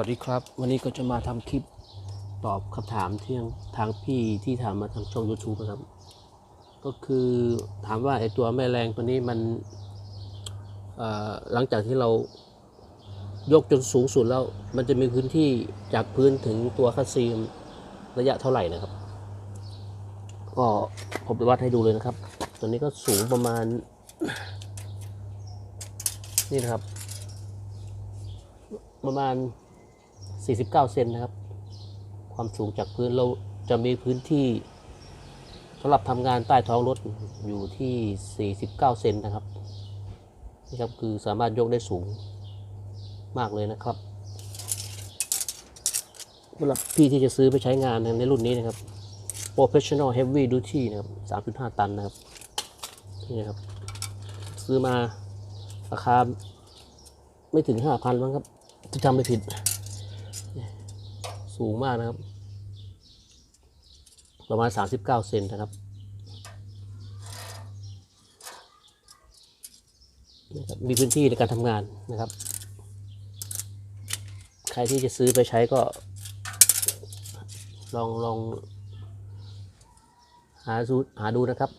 วัสดีครับ วันนี้ก็จะมาทำคลิปตอบคำถามที่ทางพี่ที่ถามมาทางช่อง YouTube นะครับ ก็คือถามว่าไอตัวแม่แรงตัวนี้มันหลังจากที่เรายกจนสูงสุดแล้ว มันจะมีพื้นที่จากพื้นถึงตัวคัสซีมระยะเท่าไหร่นะครับ ก็ผมไปวัดให้ดูเลยนะครับ ตัวนี้ก็สูงประมาณ นี่นะครับประมาณ 49 เซนนะครับ ความสูงจากพื้นเราจะมีพื้นที่สำหรับทำงานใต้ท้องรถอยู่ที่ 49 เซนนะครับนี่ครับคือสามารถยกได้สูงมากเลยนะครับสำหรับพี่ที่จะซื้อไปใช้งานในรุ่นนี้นะครับ Professional Heavy Duty นะครับ 3.5 ตันนะครับ นี่นะครับ ซื้อมาราคาไม่ถึง 5,000มั้งครับที่จำไม่ผิด สูงมากนะครับ ประมาณ 39 เซนนะครับนะครับ มีพื้นที่ในการทำงานนะครับ ใครที่จะซื้อไปใช้ก็ ลองลอง หาดูหาดูนะครับ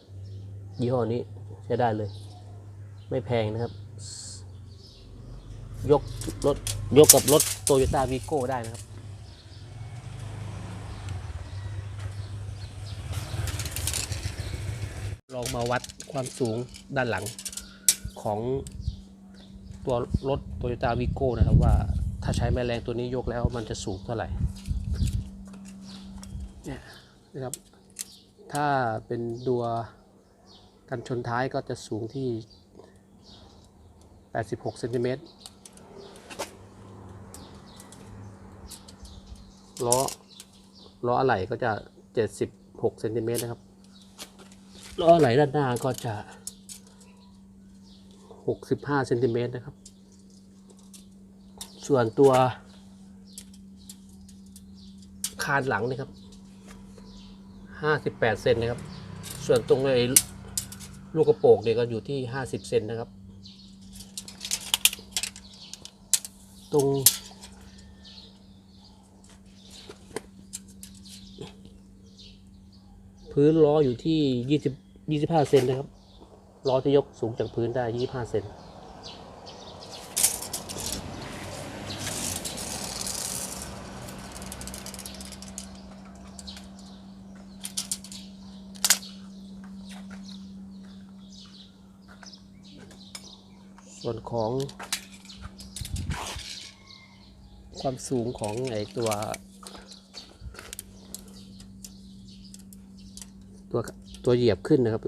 ยี่ห้อนี้ใช้ได้เลย ไม่แพงนะครับ ยกรถยกกับรถโตโยต้าวีโก้ได้นะครับ ลองมาวัดความสูงด้านหลังของตัวรถโตโยต้าวีโก้นะครับว่าถ้าใช้แม่แรงตัวนี้ยกแล้วมันจะสูงเท่าไหร่เนี่ยนะครับ ถ้าเป็นตัวกันชนท้ายก็จะสูงที่ 86เซนติเมตรล้อล้ออะไหล่ก็จะ 76เซนติเมตรนะครับ ล้อไหลด้านหน้าก็จะ65เซนติเมตรนะครับ ส่วนตัว คานหลังนะครับ58เซนนะครับ ส่วนตรงไอ้ลูกกระโปรงเนี่ยก็อยู่ที่50เซนนะครับ ตรง พื้นล้ออยู่ที่ยี่สิบยี่สิบห้าเซนนะครับล้อที่ยกสูงจากพื้นได้ยี่สิบห้าเซนส่วนของความสูงของไอตัว ตัวตัวเหยียบขึ้นนะครับ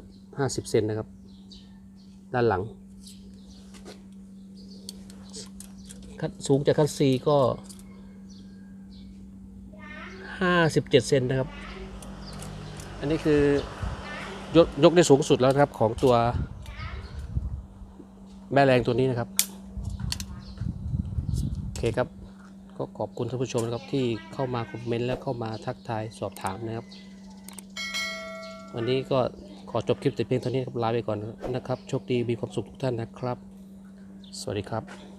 50เซนนะครับ ด้านหลัง คัดสูงจากคัดซีก็57เซนนะครับ อันนี้คือยกยกได้สูงสุดแล้วครับของตัว แม่แรงตัวนี้นะครับ โอเคครับ ก็ขอบคุณท่านผู้ชมนะครับที่เข้ามาคอมเมนต์และเข้ามาทักทายสอบถามนะครับ วันนี้ก็ขอจบคลิปแต่เพียงเท่านี้ครับลาไปก่อนนะครับ โชคดีมีความสุขทุกท่านนะครับ สวัสดีครับ